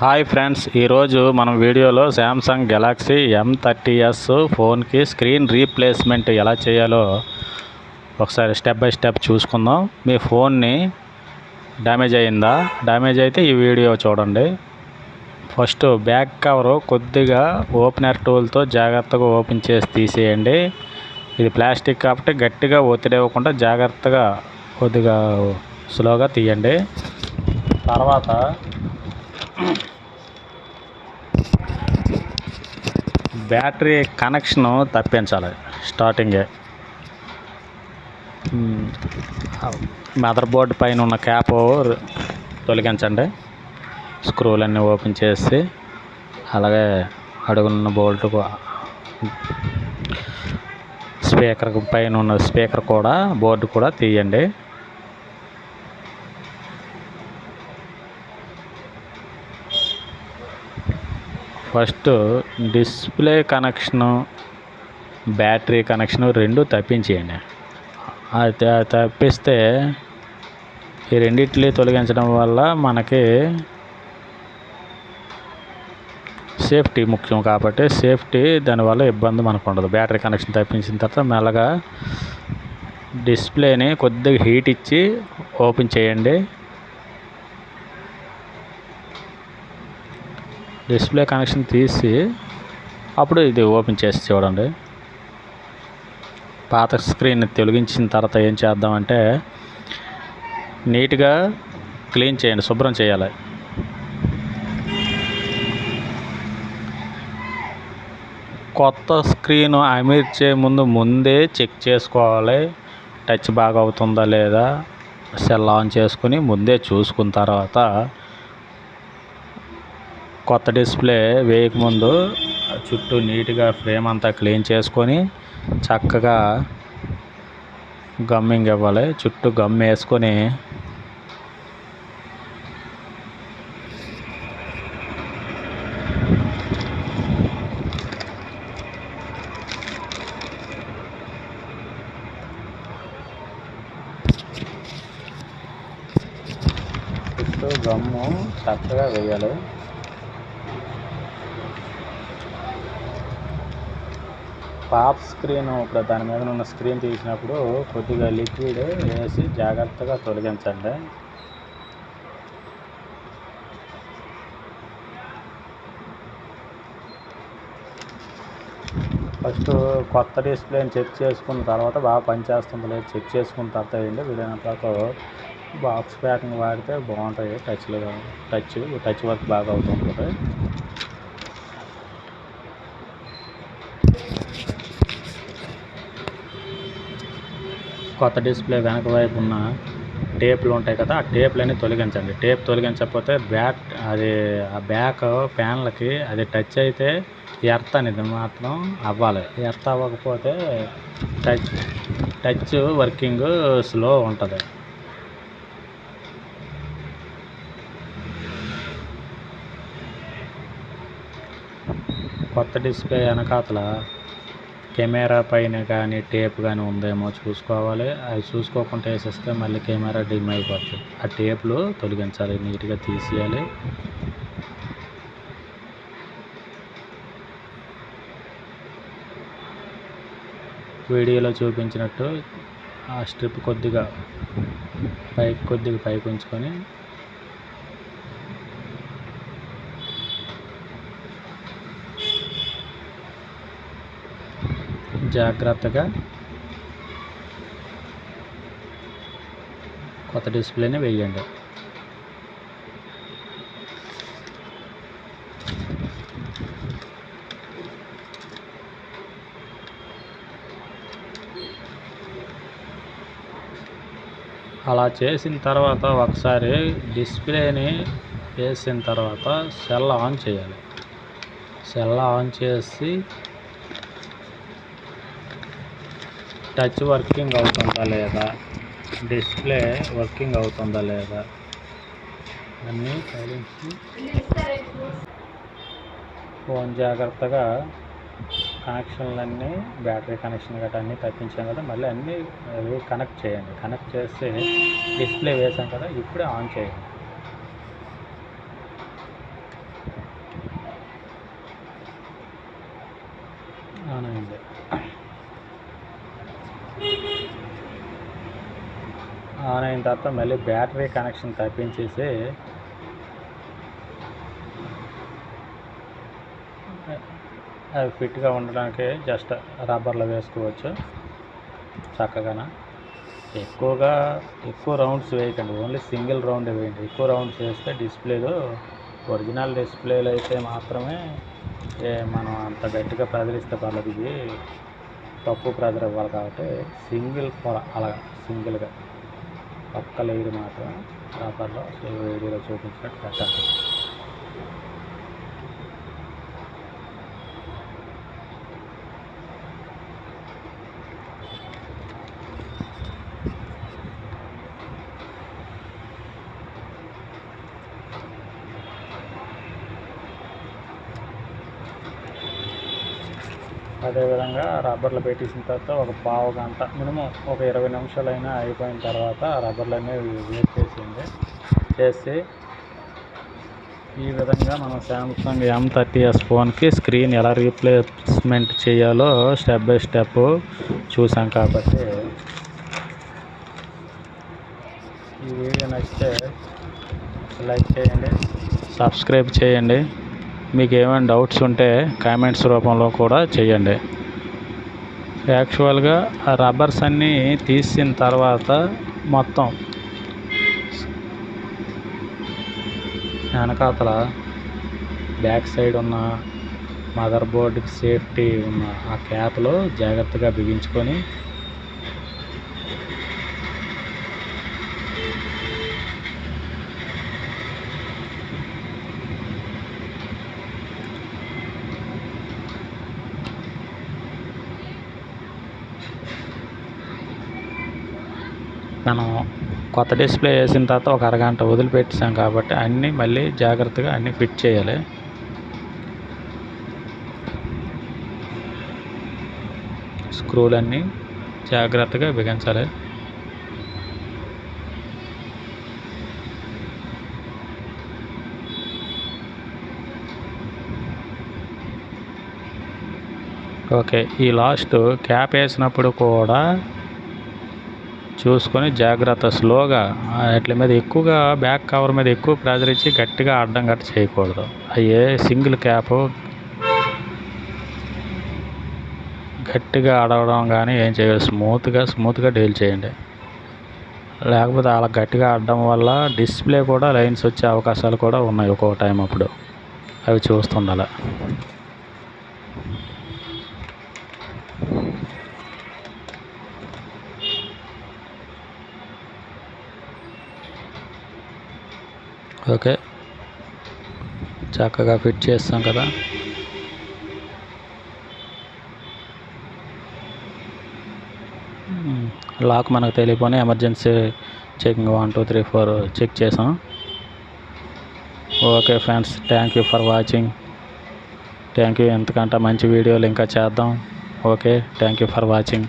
Hi friends ఈరోజు మనం వీడియోలో Samsung Galaxy M thirty S ఫోన్కి స్క్రీన్ రీప్లేస్మెంట్ ఎలా చేయాలో ఒకసారి స్టెప్ బై స్టెప్ చూసుకుందాం. మీ ఫోన్ని డ్యామేజ్ అయిందా? డ్యామేజ్ అయితే ఈ వీడియో చూడండి. ఫస్ట్ బ్యాక్ కవరు కొద్దిగా ఓపెనర్ టూల్తో జాగ్రత్తగా ఓపెన్ చేసి తీసేయండి. ఇది ప్లాస్టిక్ కాబట్టి గట్టిగా ఒత్తిడి ఇవ్వకుండా జాగ్రత్తగా కొద్దిగా స్లోగా తీయండి. తర్వాత బ్యాటరీ కనెక్షను తప్పించాలి స్టార్టింగే. మదర్ బోర్డ్ పైన ఉన్న క్యాప్ తొలగించండి. స్క్రూలన్నీ ఓపెన్ చేసి అలాగే అడుగున్న బోల్ట్ స్పీకర్ పైన ఉన్న స్పీకర్ కూడా బోర్డు కూడా తీయండి. First display connection battery connection రెండు తప్పించేయండి. అది తప్పిస్తే ఈ రెండిట్లు తొలగించడం వల్ల మనకి సేఫ్టీ ముఖ్యం కాబట్టి సేఫ్టీ దానివల్ల ఇబ్బంది మనకు ఉండదు. బ్యాటరీ కనెక్షన్ తప్పించిన తర్వాత మెల్లగా డిస్ప్లేని కొద్దిగా హీట్ ఇచ్చి ఓపెన్ చేయండి. డిస్ప్లే కనెక్షన్ తీసి అప్పుడు ఇది ఓపెన్ చేసి చూడండి. పాత స్క్రీన్ తొలగించిన తర్వాత ఏం చేద్దామంటే నీట్గా క్లీన్ చేయండి శుభ్రం చేయాలి. కొత్త స్క్రీన్ అమర్చే ముందు ముందే చెక్ చేసుకోవాలి. టచ్ బాగా అవుతుందా లేదా? సెల్ ఆన్ చేసుకుని ముందే చూసుకున్న తర్వాత కొత్త డిస్ప్లే వేయకముందు చుట్టూ నీట్గా ఫ్రేమ్ అంతా క్లీన్ చేసుకొని చక్కగా గమ్మింగ్ ఇవ్వాలి. చుట్టూ గమ్ వేసుకొని చుట్టూ గమ్ము చక్కగా వేయాలి. పాప్ స్క్రీన్ ఇప్పుడు దాని మీద ఉన్న స్క్రీన్ తీసినప్పుడు కొద్దిగా లిక్విడ్ వేసి జాగ్రత్తగా తొలగించండి. ఫస్ట్ కొత్త డిస్ప్లేని చెక్ చేసుకున్న తర్వాత బాగా పనిచేస్తుందో లేదు చెక్ చేసుకున్న తర్వాత వేయండి. వీలైన తర్వాత బాక్స్ ప్యాకింగ్ వాడితే బాగుంటాయి టచ్లు టచ్ టచ్ వర్క్ బాగా అవుతుంటుంది. కొత్త డిస్ప్లే వెనక వైపు ఉన్న టేపులు ఉంటాయి కదా ఆ టేపులన్నీ తొలగించండి. టేప్ తొలగించకపోతే బ్యాక్ అది ఆ బ్యాక్ ప్యాన్లకి అది టచ్ అయితే ఎర్త్ అనేది మాత్రం అవ్వాలి. ఎర్త్ అవ్వకపోతే టచ్ టచ్ వర్కింగ్ స్లో ఉంటుంది. కొత్త డిస్ప్లే వెనకాతల కెమెరా పైన కానీ టేప్ కానీ ఉందేమో చూసుకోవాలి. అది చూసుకోకుండా వేసేస్తే మళ్ళీ కెమెరా డిమ్ అయిపోతుంది ఆ టేప్లు తొలగించాలి నీట్గా తీసేయాలి. వీడియోలో చూపించినట్టు ఆ స్ట్రిప్ కొద్దిగా పైకి కొద్దిగా పైకి ఉంచుకొని జాగ్రత్తగా కొత్త డిస్ప్లేని వేయండి. అలా చేసిన తర్వాత ఒకసారి డిస్ప్లేని వేసిన తర్వాత సెల్ ఆన్ చేయాలి. సెల్ ఆన్ చేసి టచ్ వర్కింగ్ అవుతుందా లేదా? డిస్ప్లే వర్కింగ్ అవుతుందా లేదా? అన్నీ సైలెన్స్ ఫోన్ జాగ్రత్తగా కనెక్షన్లన్నీ బ్యాటరీ కనెక్షన్ గట్రా అన్నీ తప్పించాం కదా మళ్ళీ అన్నీ కనెక్ట్ చేయండి. కనెక్ట్ చేస్తే డిస్ప్లే వేసాం కదా ఇప్పుడే ఆన్ చేయండి. ఆన్ అయిన తర్వాత మళ్ళీ బ్యాటరీ కనెక్షన్ తప్పించేసి అవి ఫిట్గా ఉండడానికి జస్ట్ రబ్బర్లో వేసుకోవచ్చు చక్కగాన. ఎక్కువగా ఎక్కువ రౌండ్స్ వేయకండి ఓన్లీ సింగిల్ రౌండ్ వేయండి. ఎక్కువ రౌండ్స్ వేస్తే డిస్ప్లేలో ఒరిజినల్ డిస్ప్లేలో అయితే మాత్రమే మనం అంత గట్టిగా కదిలిస్తే పర్లేదు. ఇది తప్పు ప్రెజర్ ఇవ్వాలి కాబట్టి సింగిల్ పొర అలా సింగిల్గా ఒక్క లేయర్ మాత్రం రబ్బర్లో వీడియోలో చూపించినట్టు పెట్టాలి. అదేవిధంగా రబ్బర్లు పెట్టేసిన తర్వాత ఒక పావు గంట మినిమం ఒక ఇరవై నిమిషాలైనా అయిపోయిన తర్వాత రబ్బర్లు అనేవి వేట్ చేసింది చేసి ఈ విధంగా మనం శాంసంగ్ ఎం థర్టీ ఎస్ ఫోన్కి స్క్రీన్ ఎలా రీప్లేస్మెంట్ చేయాలో స్టెప్ బై స్టెప్ చూసాం కాబట్టి ఈ వీడియో నచ్చితే లైక్ చేయండి సబ్స్క్రైబ్ చేయండి. మీకు ఏమైనా డౌట్స్ ఉంటే కామెంట్స్ రూపంలో కూడా చేయండి యాక్చువల్గా ఆ రబ్బర్స్ అన్నీ తీసిన తర్వాత మొత్తం వెనకాతల బ్యాక్ సైడ్ ఉన్న మదర్ బోర్డుకి సేఫ్టీ ఉన్న ఆ క్యాప్లో జాగ్రత్తగా బిగించుకొని మనం కొత్త డిస్ప్లే వేసిన తర్వాత ఒక అరగంట వదిలిపెట్టాం కాబట్టి అన్నీ మళ్ళీ జాగ్రత్తగా అన్నీ ఫిట్ చేయాలి. స్క్రూలన్నీ జాగ్రత్తగా బిగించాలి. ఓకే ఈ లాస్ట్ క్యాప్ వేసినప్పుడు కూడా చూసుకొని జాగ్రత్త స్లోగా వాటి మీద ఎక్కువగా బ్యాక్ కవర్ మీద ఎక్కువ ప్రెజర్ ఇచ్చి గట్టిగా అడ్డం గట్ట చేయకూడదు. అయ్యే సింగిల్ క్యాప్ గట్టిగా అడవడం కానీ ఏం చేయదు స్మూత్గా స్మూత్గా డీల్ చేయండి. లేకపోతే అలా గట్టిగా ఆడడం వల్ల డిస్ప్లే కూడా లైన్స్ వచ్చే అవకాశాలు కూడా ఉన్నాయి ఒక్కొక్క టైం అప్పుడు. అవి చూస్తుండాలి. ఓకే. చక్కగా ఫిట్ చేస్తాం కదా. లాక్ మనకు తెలియపోయి emergency checking one two three four check చేసాం. Okay friends thank you for watching. Thank you. ఎంతకంటే మంచి వీడియోలు ఇంకా చేద్దాం. Okay thank you for watching.